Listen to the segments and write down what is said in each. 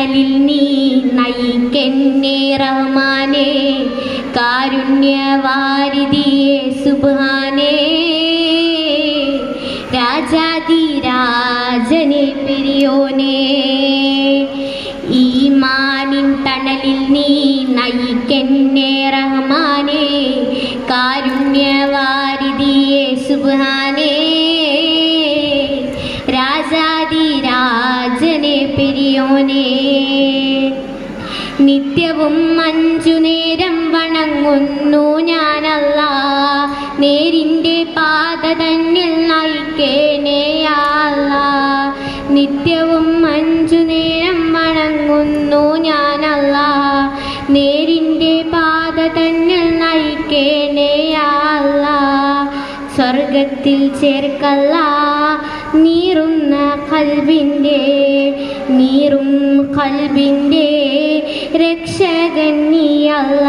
തണലിൽ നീ നയിക്കെന്നെ റഹ്മാനെ. കാരുണ്യവാരിതിയെ സുബാനേ രാജാതി രാജനെ പെരിയോനെ. ഈമാനിൻ തണലിൽ നീ നയിക്കെന്നെ റഹ്മാനെ. കാരുണ്യവാരിതിയെ സുബാനേ പെരിയോനെ. നിത്യവും അഞ്ചു നേരം വണങ്ങുന്നു ഞാനല്ല. നേരിന്റെ പാത തന്നിൽ നയിക്കേനേ അല്ല. നിത്യവും അഞ്ചു നേരം വണങ്ങുന്നു ഞാനല്ല. നേരിന്റെ പാത തന്നിൽ നയിക്കേനേ അല്ല. സ്വർഗത്തിൽ ചേർക്കല്ല. നീറുന്ന കൽബിന്റെ നീറും കൽബിന്റെ രക്ഷകൻ നീ നീയല്ല.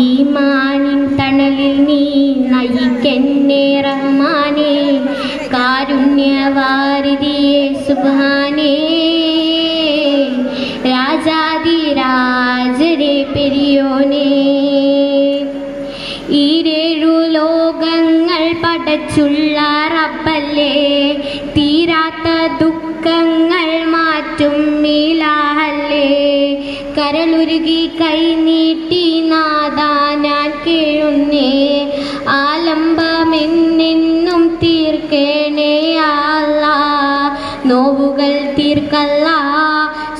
ഈമാനിൻ തണലിൽ നീ നയിക്കെന്നെ റഹ്മാനെ കാരുണ്യവാരിതിയെ സുബാനേ രാജാതി രാജരെ പെരിയോനെ ഈരേഴു ലോകങ്ങൾ പടച്ചുള്ള കരളുരുകി കൈനീട്ടി നാദാ ഞാൻ കേഴുന്നേ. ആലംബമെന്നെന്നും തീർക്കേണേ ആല്ല നോവുകൾ തീർക്കല്ല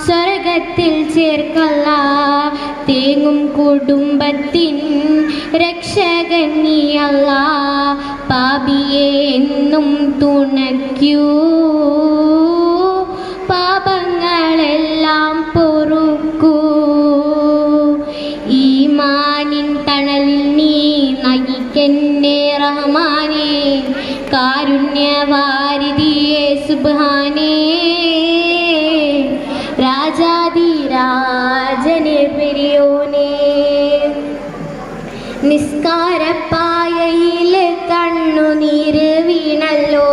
സ്വർഗത്തിൽ ചേർക്കല്ല. തേങ്ങും കുടുംബത്തിൻ രക്ഷകൻ പാപിയെ എന്നും തുണയ്ക്കൂ. കാരുണ്യവാരിതിയെ സുബാനേ രാജാതി രാജനെ പെരിയോനേ. നിസ്കാരപ്പായയിൽ കണ്ണുനീര് വീണല്ലോ.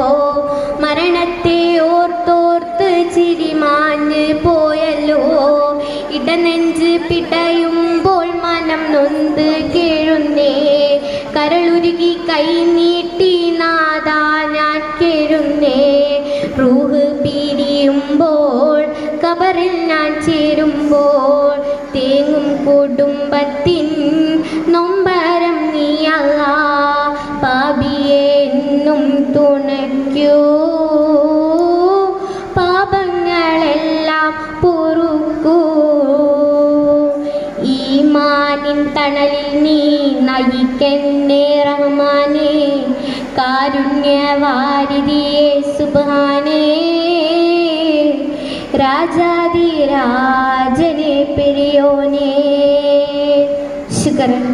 മരണത്തെ ഓർത്തോർത്ത് ചിരിമാഞ്ഞ് പോയല്ലോ. ഇടനെഞ്ച് പിടയുമ്പോൾ മനം നൊന്ത് കേഴുന്നേ. കരളുരുകി കൈ നീട്ടി എന്നും തുണയ്ക്കൂ. പാപങ്ങളെല്ലാം പൊറുക്കൂ. ഈ മാനിൻ തണലിൽ നീ നയിക്കെന്നെ റഹ്മാനെ. കാരുണ്യവാരിതിയെ സുബാനേ രാജാതി രാജനെ പെരിയോനേ. ശുക്രൻ.